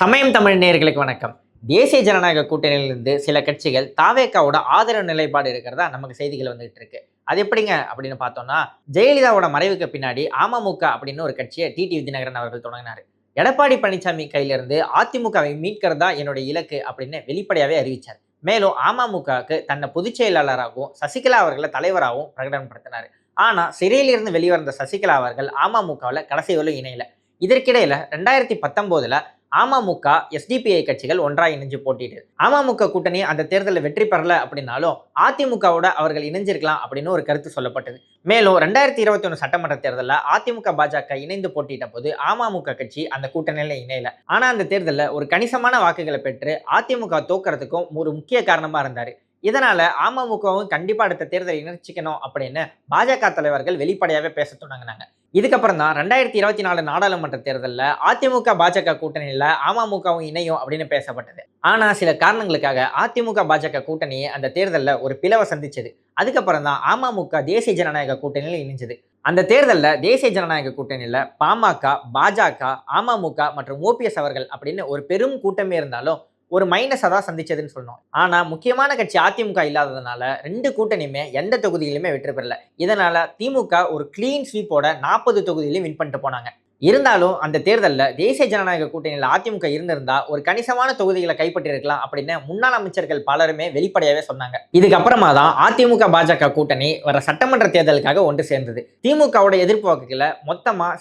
சமயம் தமிழ் நேயர்களுக்கு வணக்கம். தேசிய ஜனநாயக கூட்டணியிலிருந்து சில கட்சிகள் தாவேக்காவோட ஆதரவு நிலைப்பாடு இருக்கிறதா நமக்கு செய்திகள் வந்துகிட்டு இருக்கு. அது எப்படிங்க அப்படின்னு பார்த்தோம்னா ஜெயலலிதாவோட மறைவுக்கு பின்னாடி அமமுக அப்படின்னு ஒரு கட்சியை டிடி தினகரன் அவர்கள் தொடங்கினார். எடப்பாடி பழனிசாமி கையிலிருந்து அதிமுகவை மீட்கிறதா என்னுடைய இலக்கு அப்படின்னு வெளிப்படையாவே அறிவிச்சார். மேலும் அமமுகவுக்கு தன்னை பொதுச் செயலாளராகவும் சசிகலா அவர்களை தலைவராகவும் பிரகடனப்படுத்தினார். ஆனால் சிறையிலிருந்து வெளிவந்த சசிகலா அவர்கள் அமமுகவில் கடைசி வரலும் இணையல. இதற்கிடையில ரெண்டாயிரத்தி பத்தொன்பதுல அமமுக எஸ்டிபிஐ கட்சிகள் ஒன்றாக இணைஞ்சு போட்டிட்டு அமமுக கூட்டணி அந்த தேர்தலில் வெற்றி பெறல அப்படின்னாலும் அதிமுகவோட அவர்கள் இணைஞ்சிருக்கலாம் அப்படின்னு ஒரு கருத்து சொல்லப்பட்டது. மேலும் ரெண்டாயிரத்தி இருபத்தி ஒன்று சட்டமன்ற தேர்தலில் அதிமுக பாஜக இணைந்து போட்டிட்ட போது அமமுக கட்சி அந்த கூட்டணியில் இணையல. ஆனால் அந்த தேர்தலில் ஒரு கணிசமான வாக்குகளை பெற்று அதிமுக தோக்கிறதுக்கும் ஒரு முக்கிய காரணமாக இருந்தார். இதனால அமமுகவும் கண்டிப்பா அடுத்த தேர்தலை இணைச்சிக்கணும் அப்படின்னு பாஜக தலைவர்கள் வெளிப்படையாவே பேச தொடங்கினாங்க. இதுக்கப்புறம் தான் ரெண்டாயிரத்தி இருபத்தி நாலு நாடாளுமன்ற தேர்தலில் அதிமுக பாஜக கூட்டணியில் அமமுகவும் இணையும் அப்படின்னு பேசப்பட்டது. ஆனால் சில காரணங்களுக்காக அதிமுக பாஜக கூட்டணியை அந்த தேர்தலில் ஒரு பிளவை சந்திச்சது. அதுக்கப்புறம் தான் அமமுக தேசிய ஜனநாயக கூட்டணியில் இணைஞ்சது. அந்த தேர்தலில் தேசிய ஜனநாயக கூட்டணியில் பாமக பாஜக அமமுக மற்றும் ஓபிஎஸ் அவர்கள் அப்படின்னு ஒரு பெரும் கூட்டமே இருந்தாலும் ஒரு மைனஸாக தான் சந்திச்சதுன்னு சொல்லணும். ஆனால் முக்கியமான கட்சி அதிமுக இல்லாததுனால ரெண்டு கூட்டணியுமே எந்த தொகுதியிலுமே வெற்றி பெறல. இதனால் திமுக ஒரு கிளீன் ஸ்வீப்போட நாற்பது தொகுதியிலையும் வின் பண்ணிட்டு போனாங்க. இருந்தாலும் அந்த தேர்தலில் தேசிய ஜனநாயக கூட்டணியில் அதிமுக இருந்திருந்தா ஒரு கணிசமான தொகுதிகளை கைப்பற்றிருக்கலாம் அப்படின்னு முன்னாள் அமைச்சர்கள் பலருமே வெளிப்படையாகவே சொன்னாங்க. இதுக்கப்புறமா தான் அதிமுக பாஜக கூட்டணி வர சட்டமன்ற தேர்தலுக்காக ஒன்று சேர்ந்தது. திமுகவோட எதிர்ப்பு வாக்குகளை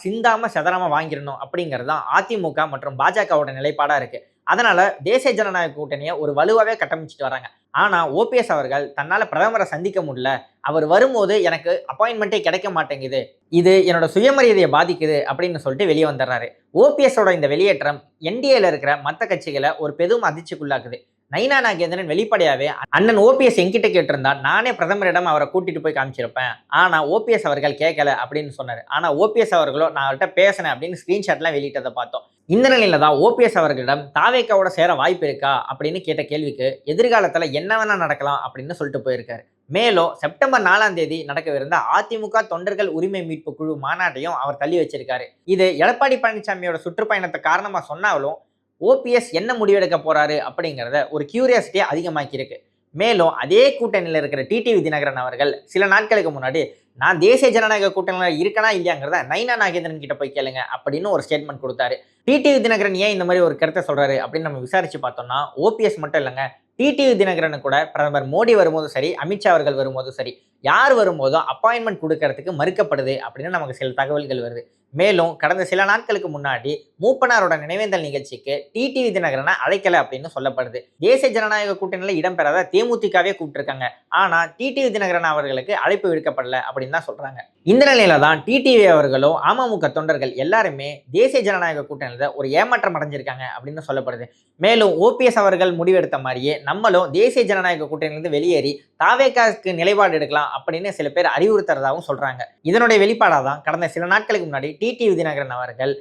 சிந்தாமல் சிந்தாம வாங்கிடணும் அப்படிங்கிறது தான் அதிமுக மற்றும் பாஜகவோட நிலைப்பாடாக இருக்குது அதனால தேசிய ஜனநாயக கூட்டணியை ஒரு வலுவாகவே கட்டமைச்சிட்டு வராங்க. ஆனா ஓபிஎஸ் அவர்கள் தன்னால பிரதமரை சந்திக்க முடியல. அவர் வரும்போது எனக்கு அப்பாயின்மெண்ட்டே கிடைக்க மாட்டேங்குது. இது என்னோட சுயமரியாதையை பாதிக்குது அப்படின்னு சொல்லிட்டு வெளியே வந்துடுறாரு. ஓபிஎஸோட இந்த வெளியேற்றம் என்டிஏல இருக்கிற மற்ற கட்சிகளை ஒரு பெரும் அதிர்ச்சிக்குள்ளாக்குது. நைனா நாகேந்திரன் வெளிப்படையாவே அண்ணன் ஓபிஎஸ் என்கிட்ட கேட்டிருந்தா நானே பிரதமரிடம் அவரை கூட்டிட்டு போய் காமிச்சிருப்பேன். ஆனா ஓபிஎஸ் அவர்கள் கேட்கல அப்படின்னு சொன்னாரு. ஆனா ஓபிஎஸ் அவர்களோ நான் அவர்கிட்ட பேசினேன் அப்படின்னு ஸ்கிரீன்ஷாட்லாம் வெளியிட்டதை பார்த்தோம். இந்த நிலையில தான் ஓபிஎஸ் அவர்களிடம் தாவேக்காவோட சேர வாய்ப்பு இருக்கா அப்படின்னு கேட்ட கேள்விக்கு எதிர்காலத்துல என்ன வேணா நடக்கலாம் அப்படின்னு சொல்லிட்டு போயிருக்காரு. மேலும் செப்டம்பர் நாலாம் தேதி நடக்கவிருந்த அதிமுக தொண்டர்கள் உரிமை மீட்பு குழு மாநாட்டையும் அவர் தள்ளி வச்சிருக்காரு. இது எடப்பாடி பழனிசாமியோட சுற்றுப்பயணத்தை காரணமா சொன்னாலும் ஓபிஎஸ் என்ன முடிவெடுக்க போறாரு அப்படிங்கிறத ஒரு கியூரியாசிட்டியை அதிகமாக்கியிருக்கு. மேலும் அதே கூட்டணியில் இருக்கிற டிடிவி தினகரன் அவர்கள் சில நாட்களுக்கு முன்னாடி நான் தேசிய ஜனநாயக கூட்டணியில் இருக்கனா இல்லையாங்கிறத நைனா நாகேந்திரன் கிட்ட போய் கேளுங்க அப்படின்னு ஒரு ஸ்டேட்மெண்ட் கொடுத்தாரு. டிடிவி தினகரன் ஏன் இந்த மாதிரி ஒரு கருத்தை சொல்றாரு அப்படின்னு நம்ம விசாரிச்சு பார்த்தோம்னா ஓபிஎஸ் மட்டும் இல்லைங்க. டிடிவி தினகரனு கூட பிரதமர் மோடி வரும்போதும் சரி அமித்ஷா அவர்கள் வரும்போதும் சரி யார் வரும்போதும் அப்பாயின்மெண்ட் கொடுக்கறதுக்கு மறுக்கப்படுது அப்படின்னு நமக்கு சில தகவல்கள் வருது. மேலும் கடந்த சில நாட்களுக்கு முன்னாடி மூப்பனாரோட நினைவேந்தல் நிகழ்ச்சிக்கு டிடிவி தினகரனை அழைக்கல அப்படின்னு சொல்லப்படுது. தேசிய ஜனநாயக கூட்டணியில் இடம்பெறாத தேமுதிகவே கூப்பிட்டுருக்காங்க. ஆனா டிடிவி தினகரன் அவர்களுக்கு அழைப்பு விடுக்கப்படல அப்படின்னு தான் சொல்றாங்க. இந்த நிலையில தான் டிடிவி அவர்களும் அமமுக தொண்டர்கள் எல்லாருமே தேசிய ஜனநாயக கூட்டணியில் ஒரு ஏமாற்றம் அடைஞ்சிருக்காங்க அப்படின்னு சொல்லப்படுது. மேலும் ஓபிஎஸ் அவர்கள் முடிவெடுத்த மாதிரியே நம்மளும் தேசிய ஜனநாயக கூட்டணியிலிருந்து வெளியேறி தாவேக்காவுக்கு நிலைப்பாடு எடுக்கலாம் அப்படின்னு சில பேர் அறிவுறுத்துறதாகவும் சொல்றாங்க. இதனுடைய வெளிப்பாடாக தான் கடந்த சில நாட்களுக்கு முன்னாடி டிடி விதிநகரன் அவர்கள்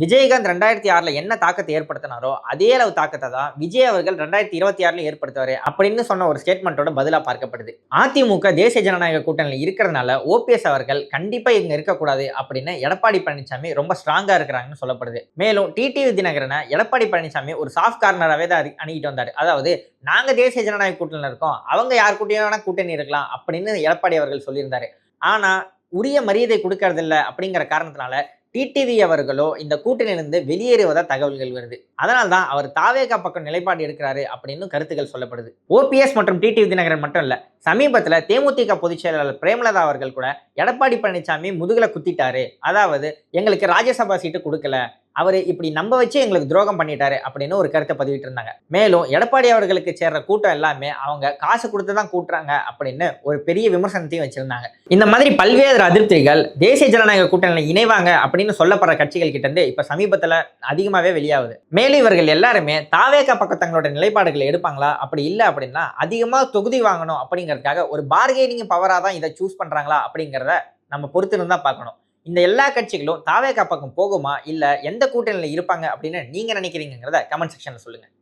விஜயகாந்த் ரெண்டாயிரத்தி ஆறில் என்ன தாக்கத்தை ஏற்படுத்தினாரோ அதே அளவு தாக்கத்தை தான் விஜய் அவர்கள் ரெண்டாயிரத்தி இருபத்தி ஆறில் ஏற்படுத்துவார் அப்படின்னு சொன்ன ஒரு ஸ்டேட்மெண்ட்டோட பதிலாக பார்க்கப்படுது. அதிமுக தேசிய ஜனநாயக கூட்டணியில் இருக்கிறதுனால ஓபிஎஸ் அவர்கள் கண்டிப்பாக இங்கே இருக்கக்கூடாது அப்படின்னு எடப்பாடி பழனிசாமி ரொம்ப ஸ்ட்ராங்காக இருக்கிறாங்கன்னு சொல்லப்படுது. மேலும் டிடிவி தினகரனை எடப்பாடி பழனிசாமி ஒரு சாஃப்ட் கார்னராகவே தான் அணுகிட்டு வந்தார். அதாவது நாங்கள் தேசிய ஜனநாயக கூட்டணியில் இருக்கோம் அவங்க யார் கூட்டணியும் கூட்டணி இருக்கலாம் அப்படின்னு எடப்பாடி அவர்கள் சொல்லியிருந்தார். ஆனால் உரிய மரியாதை கொடுக்கறதில்ல அப்படிங்கிற காரணத்தினால டிடிவி அவர்களோ இந்த கூட்டணியிலிருந்து வெளியேறுவதா தகவல்கள் வருது. அதனால தான் அவர் தாவேகா பக்கம் நிலைப்பாடு எடுக்கிறாரு அப்படின்னு கருத்துக்கள் சொல்லப்படுது. ஓபிஎஸ் மற்றும் டிடிவி தினகரன் மட்டும் இல்ல சமீபத்துல தேமுதிக பொதுச் செயலாளர் பிரேமலதா அவர்கள் கூட எடப்பாடி பழனிசாமி முதுகலை குத்திட்டாரு. அதாவது எங்களுக்கு ராஜ்யசபா சீட்டு கொடுக்கல அவர் இப்படி நம்ப வச்சு எங்களுக்கு துரோகம் பண்ணிட்டாரு அப்படின்னு ஒரு கருத்தை பதிவிட்டு இருந்தாங்க. மேலும் எடப்பாடி அவர்களுக்கு சேர்ற கூட்டம் எல்லாமே அவங்க காசு கொடுத்து தான் கூட்டுறாங்க அப்படின்னு ஒரு பெரிய விமர்சனத்தையும் வச்சிருந்தாங்க. இந்த மாதிரி பல்வேறு அதிருப்திகள் தேசிய ஜனநாயக கூட்டணியில் இணைவாங்க அப்படின்னு சொல்லப்படுற கட்சிகள் கிட்ட இருந்து இப்ப சமீபத்துல அதிகமாவே வெளியாகுது. மேலும் இவர்கள் எல்லாருமே தாவேக பக்கம் தங்களோட நிலைப்பாடுகளை எடுப்பாங்களா? அப்படி இல்லை அப்படின்னா அதிகமாக தொகுதி வாங்கணும் அப்படிங்கிறதுக்காக ஒரு பார்கெனிங் பவரா தான் இதை சூஸ் பண்றாங்களா அப்படிங்கிறத நம்ம பொறுத்திருந்தா பார்க்கணும். இந்த எல்லா கட்சிகளும் தாவேகா பக்கம் போகுமா? இல்லை எந்த கூட்டணியில் இருப்பாங்க அப்படின்னு நீங்கள் நினைக்கிறீங்கிறத கமெண்ட் செக்ஷனில் சொல்லுங்கள்